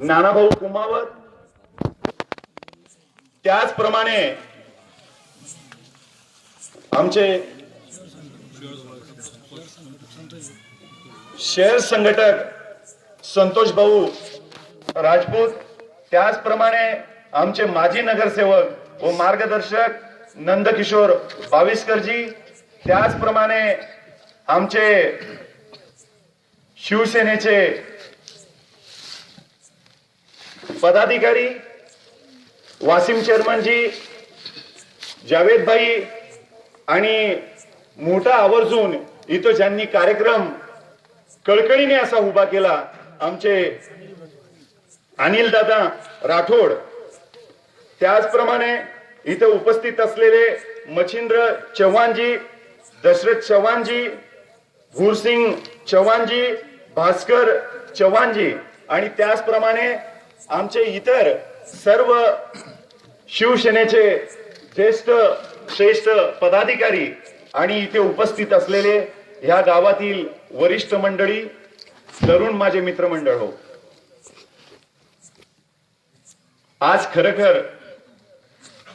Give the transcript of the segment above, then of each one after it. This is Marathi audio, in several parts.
नानाभाऊ कुमावत त्याचप्रमाणे आमचे शेअर संघटक संतोष भाऊ राजपूत त्याचप्रमाणे आमचे माजी नगरसेवक व मार्गदर्शक नंदकिशोर बाविस्करजी त्याचप्रमाणे आमचे शिवसेनेचे पदाधिकारी वासिम चेअरमनजी जावेद भाई आणि मोठा आवर्जून इथं ज्यांनी कार्यक्रम कळकळीने असा उभा केला आमचे अनिल दादा राठोड त्याचप्रमाणे इथं उपस्थित असलेले मच्छिंद्र चव्हाणजी दशरथ चव्हाणजी भूरसिंग चव्हाणजी भास्कर चव्हाणजी आणि त्याचप्रमाणे आमचे इतर सर्व शिवसेनेचे ज्येष्ठ श्रेष्ठ पदाधिकारी आणि इथे उपस्थित असलेले ह्या गावातील वरिष्ठ मंडळी तरुण माझे मित्रमंडळ हो. आज खरखर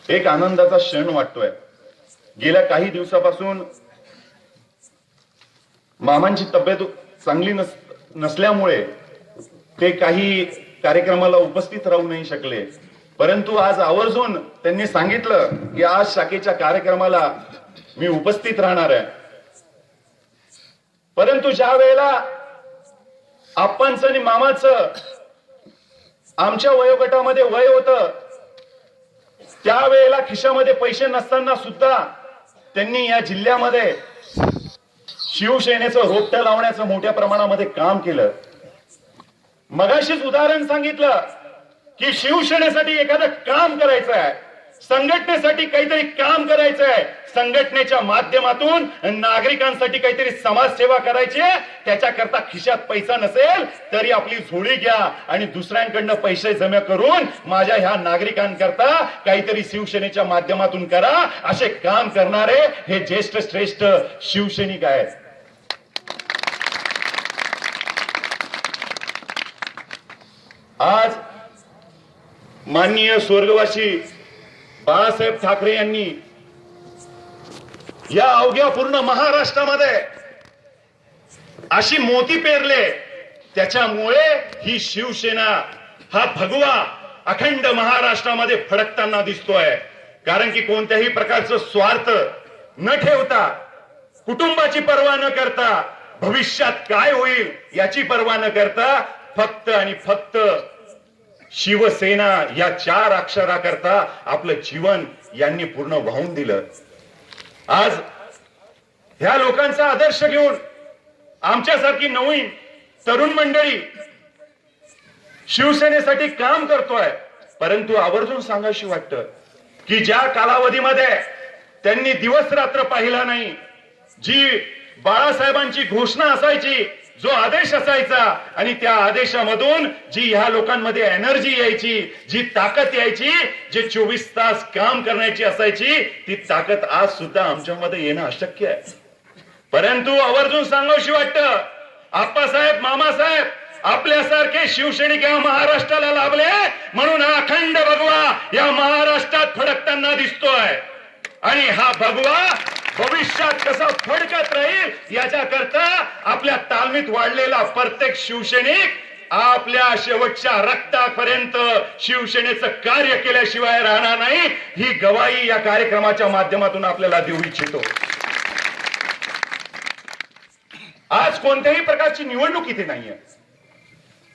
एक आनंदाचा क्षण वाटतोय. गेल्या काही दिवसापासून मामांची तब्येत चांगली नस नसल्यामुळे ते काही कार्यक्रमाला उपस्थित राहू नाही शकले. परंतु आज आवर्जून त्यांनी सांगितलं की आज शाखेच्या कार्यक्रमाला मी उपस्थित राहणार आहे. परंतु ज्या वेळेला आप्पांचं आणि मामाचं आमच्या वयोगटामध्ये वय होत त्यावेळेला खिशामध्ये पैसे नसताना सुद्धा त्यांनी या जिल्ह्यामध्ये शिवसेनेचं रोपटं लावण्याचं मोठ्या प्रमाणामध्ये काम केलं. मगाशीच उदाहरण सांगितलं की शिवसेनेसाठी एखादं काम करायचं आहे संघटनेसाठी काहीतरी काम करायचं आहे संघटनेच्या माध्यमातून नागरिकांसाठी काहीतरी समाजसेवा करायची. त्याच्याकरता खिशात पैसा नसेल तरी आपली झोळी घ्या आणि दुसऱ्यांकडनं पैसे जमा करून माझ्या ह्या नागरिकांकरता काहीतरी शिवसेनेच्या माध्यमातून करा. असे काम करणारे हे ज्येष्ठ श्रेष्ठ शिवसैनिक आहेत. आज माननीय स्वर्गवासी बाळासाहेब ठाकरे यांनी या अवघ्या पूर्ण महाराष्ट्रामध्ये अशी मोती पेरले त्याच्यामुळे ही शिवसेना हा भगवा अखंड महाराष्ट्रामध्ये फडकताना दिसतोय. कारण की कोणत्याही प्रकारचं स्वार्थ न ठेवता कुटुंबाची पर्वा न करता भविष्यात काय होईल याची पर्वा न करता फक्त आणि फक्त शिवसेना या चार अक्षराकरता आपलं जीवन यांनी पूर्ण वाहून दिलं. आज ह्या लोकांचा आदर्श घेऊन आमच्यासारखी नवीन तरुण मंडळी शिवसेनेसाठी काम करतोय. परंतु आवर्जून सांगाशी वाटतं की ज्या कालावधीमध्ये त्यांनी दिवस रात्र पाहिला नाही जी बाळासाहेबांची घोषणा असायची जो आदेश असायचा आणि त्या आदेशामधून जी ह्या लोकांमध्ये एनर्जी यायची जी ताकद यायची जे चोवीस तास काम करण्याची असायची ती ताकद आज सुद्धा आमच्यामध्ये येणं अशक्य आहे. परंतु आवर्जून सांगावशी वाटतं आप्पासाहेब मामासाहेब आपल्यासारखे शिवसैनिक या महाराष्ट्राला लाभले म्हणून हा अखंड भगवा या महाराष्ट्रात फडकताना दिसतोय. आणि हा भगवा भविष्यात कसा फडकत राहील याच्याकरता आपल्या तालमीत वाढलेला प्रत्येक शिवसैनिक आपल्या शेवटच्या रक्तापर्यंत शिवसेनेचं कार्य केल्याशिवाय राहणार नाही. ही गवाही या कार्यक्रमाच्या माध्यमातून आपल्याला देऊ इच्छितो. आज कोणत्याही प्रकारची निवडणूक इथे नाहीये.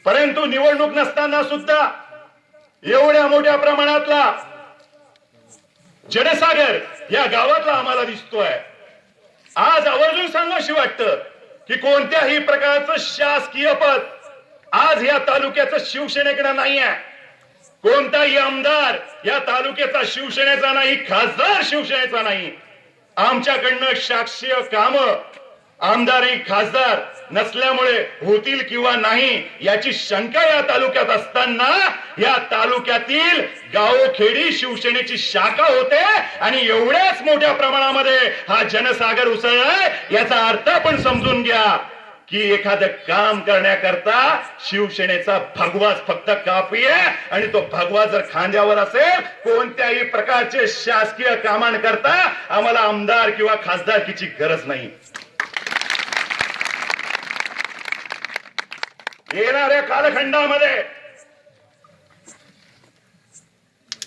परंतु निवडणूक नसताना सुद्धा एवढ्या मोठ्या प्रमाणातला जडसागर या गावातला आम्हाला दिसतोय. आज आवर्जून सांगाशी वाटतं की कोणत्याही प्रकारचं शासकीय पद आज या तालुक्याचं शिवसेनेकडे नाही आहे कोणताही आमदार या तालुक्याचा शिवसेनेचा नाही खासदार शिवसेनेचा नाही. आमच्याकडनं शासकीय काम आमदारही खासदार नसल्यामुळे होतील किंवा नाही याची शंका या तालुक्यात असताना या तालुक्यातील गावखेडी शिवसेनेची शाखा होते आणि एवढ्याच मोठ्या प्रमाणामध्ये हा जनसागर उसळलाय याचा अर्थ पण समजून घ्या की एखादं काम करण्याकरता शिवसेनेचा भगवाच फक्त कापी आहे आणि तो भगवा जर खांद्यावर असेल कोणत्याही प्रकारचे शासकीय कामांकरता आम्हाला आमदार किंवा खासदारकीची गरज नाही. येणाऱ्या कालखंडामध्ये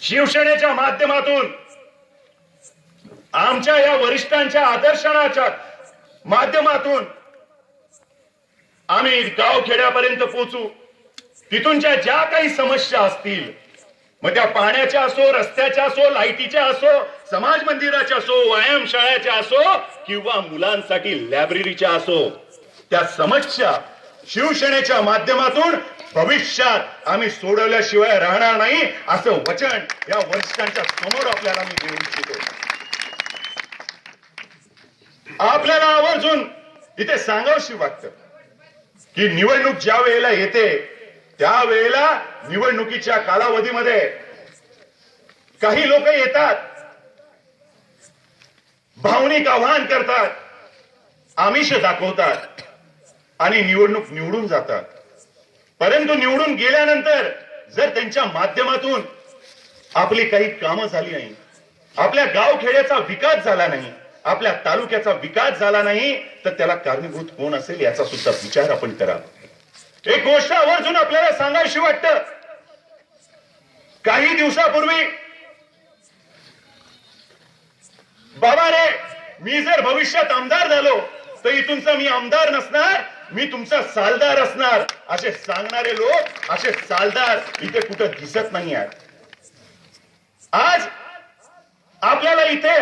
शिवसेनेच्या माध्यमातून आमच्या या वरिष्ठांच्या आदर्शनाच्या माध्यमातून आम्ही गावखेड्यापर्यंत पोहोचू. तिथूनच्या ज्या काही समस्या असतील मग त्या पाण्याच्या असो रस्त्याच्या असो लाईटीच्या असो समाज मंदिराच्या असो व्यायामशाळाच्या असो किंवा मुलांसाठी लायब्ररीच्या असो त्या समस्या शिवसेनेच्या माध्यमातून भविष्यात आम्ही सोडवल्याशिवाय राहणार नाही असं वचन या वरिष्ठांच्या समोर आपल्याला मी देऊ इच्छितो. आपल्याला आवर्जून इथे सांगावशी वाटतं की निवडणूक ज्या वेळेला येते त्या वेळेला निवडणुकीच्या कालावधीमध्ये काही लोक येतात भावनिक आव्हान करतात आमिष दाखवतात. आणि निवडणूक निवडून जातात. परंतु निवडून गेल्यानंतर जर त्यांच्या माध्यमातून आपली काही कामं झाली नाही आपल्या गावखेड्याचा विकास झाला नाही आपल्या तालुक्याचा विकास झाला नाही तर त्याला कारणीभूत कोण असेल याचा सुद्धा विचार आपण करा एक गोष्ट आवर्जून आपल्याला सांगायची वाटतं. काही दिवसापूर्वी बाबा रे मी जर भविष्यात आमदार झालो तर इथूनचा मी आमदार नसणार मी तुमचा सालदार असणार. असे सांगणारे लोक असे सालदार इथे कुठं दिसत नाही आज आपल्याला इथे